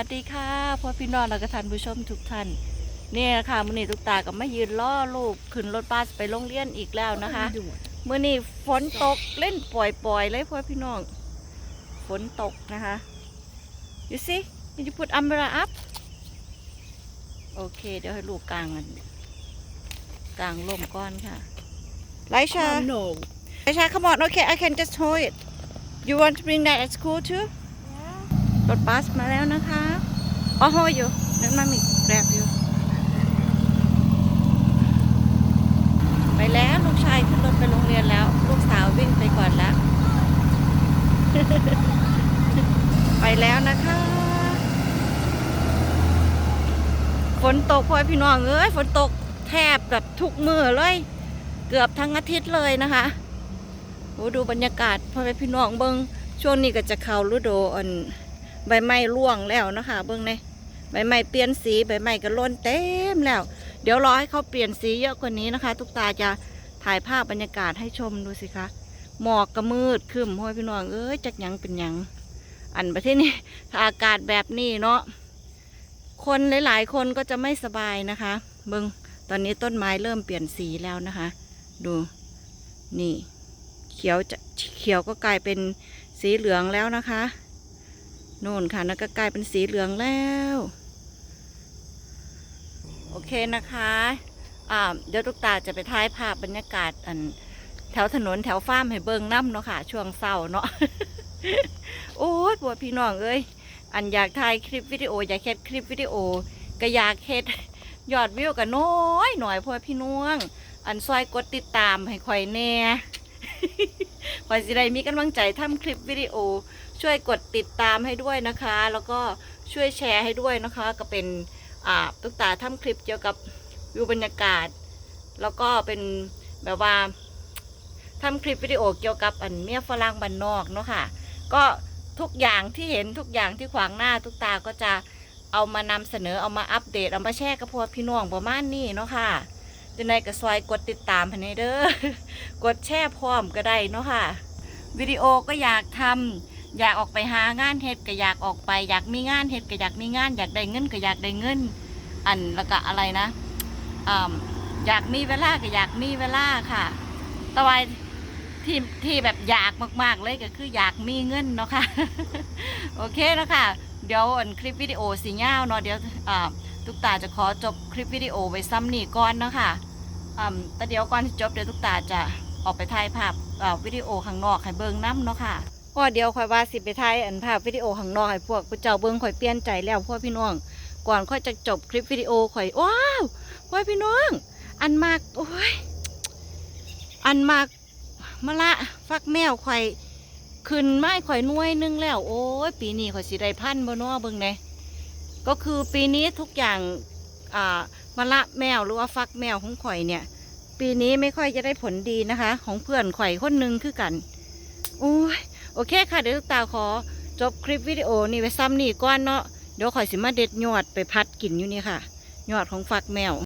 วัสดีค่ะพ่อพี่น้องและก็ท่านผู้ชมทุกท่านเนี่ยค่ะมื่อนี้ทุกตาก็มายืนล่อลูกขึ้นรถบัสไปโรงเรียนอีกแล้วนะคะมื่อนี้ฝนตกเล่นปล่อยๆเลยพ่อพี่น้องฝนตกนะคะ you see did you put umbrella up โอเค เดี๋ยวให้ลูกกลางกันกลางลมก้อนค่ะไลชา Um, no. ไลชา come on okay I can just hold it you want to bring that at school too รถบัสมาแล้วนะคะอ๋อโหอยู่นั่นมามีแกรบอยู่ ไปแล้วลูกชายขึ้นรถไปโรงเรียนแล้ว ลูกสาววิ่งไปก่อนแล้ว ไปแล้วนะคะฝนตกพ่อพี่น้องเอ้ยฝนตกแทบแบบทุกมือเลย เกือบทั้งอาทิตย์เลยนะคะโอ้ดูบรรยากาศพ่อแม่พี่น้องเบิงช่วงนี้ก็จะเข้าฤดูอ่อน ใบไม้ร่วงแล้วนะคะเบิงเนี่ยใบไม้เปลี่ยนสีใบไม้ก็ล้นเต็มแล้ว เดี๋ยวรอให้เขาเปลี่ยนสีเยอะกว่านี้นะคะ ทุกตาจะถ่ายภาพบรรยากาศให้ชมดูสิคะหมอกก็มืดครึมพ่อแม่พี่น้องเอ้ยจักยังเป็นยัง อันประเทศนี้อากาศแบบนี้เนาะคนหลาย ๆ คนก็จะไม่สบายนะคะเบิงตอนนี้ต้นไม้เริ่มเปลี่ยนสีแล้วนะคะ ดูนี่ เขียวจะเขียวก็กลายเป็นสีเหลืองแล้วนะคะ น่นค่ะนั่นก็กลายเป็นสีเหลืองแล้ว โอเคนะคะอ่าเดี๋ยวทุกตาจะไปถ่ายภาพบรรยากาศอันแถวถนนแถวฟาร์มให้เบิงน้ำเนาะค่ะ ช่วงเศร้าเนาะโอ้ยปวดพี่น้องเอ้ยอันอยากถ่ายคลิปวิดีโอ อยากเฮ็ดคลิปวิดีโอ ก็อยากเฮ็ดยอดวิวก็น้อยหน่อยเพราะว่าพี่น้อง อันซอยกดติดตามให้ข่อยแน่ ข่อยสิได้มีกำลังใจทำคลิปวิดีโอ ช่วยกดติดตามให้ด้วยนะคะ แล้วก็ช่วยแชร์ให้ด้วยนะคะ ก็เป็นตุ๊กตาทำคลิปเกี่ยวกับวิวบรรยากาศ แล้วก็เป็นแบบว่าทำคลิปวิดีโอเกี่ยวกับอันเมียฝรั่งบ้านนอกเนาะค่ะ ก็ทุกอย่างที่เห็นทุกอย่างที่ขวางหน้าทุกตาก็จะเอามานำเสนอเอามาอัปเดตเอามาแชร์กับพวกพี่น้องประมาณนี้เนาะค่ะ จะในกระซอยกดติดตามให้ในเด้อกดแชร์พร้อมก็ได้เนาะค่ะ วิดีโอก็อยากทำอยากออกไปหางานเฮ็ดก็อยากออกไป อยากมีงานเฮ็ดก็อยากมีงาน อยากได้เงินก็อยากได้เงิน อันแล้วก็อะไรนะอ่อยากมีเวลาก็อยากมีเวลาค่ะตะวายที่ที่แบบอยากมาก ๆ เลยก็คืออยากมีเงินเนาะค่ะ โอเคเนาะค่ะ เดี๋ยวอันคลิปวิดีโอสีเงาเนาะเดี๋ยวอ่ทุกตาจะขอจบคลิปวิดีโอไว้ซ้ำนี่ก่อนเนาะค่ะ อ่าแต่เดี๋ยวก่อนที่จบเดี๋ยวทุกตาจะออกไปถ่ายภาพวิดีโอข้างนอกให้เบิ่งน้ำเนาะค่ะก็เดี๋ยวค่อยว่าสิไปถ่ายอันภาพวิดีโอข้างนอกให้พวกผู้เจ้าเบิ่งค่อยเปลี่ยนใจแล้วพวกพี่น้อง ก่อนค่อยจะจบคลิปวิดีโอค่อยว้าวพ่อพี่น้อง อันมากโอ้ยอันมากมะละฟักแมวข่อยขึ้นไม้ข่อยน่วยนึงแล้ว โอ้ยปีนี้ข่อยสิได้พันบ่นาะเบิ่งแหน่ก็คือปีนี้ทุกอย่างอ่า มะละแมวหรือว่าฟักแมวของข่อยเนี่ย ปีนี้ไม่ค่อยจะได้ผลดีนะคะ ของเพื่อนข่อยคนหนึงคือกันโอ้ยโอเคค่ะเดี๋ยวตาขอจบคลิปวิดีโอนี่ไว้ซ้ำนี่ก้อนเนาะเดี๋ยวข่อยสิมาเด็ดยอดไปพัดกินอยู่นี่ค่ะยอดของฟักแมว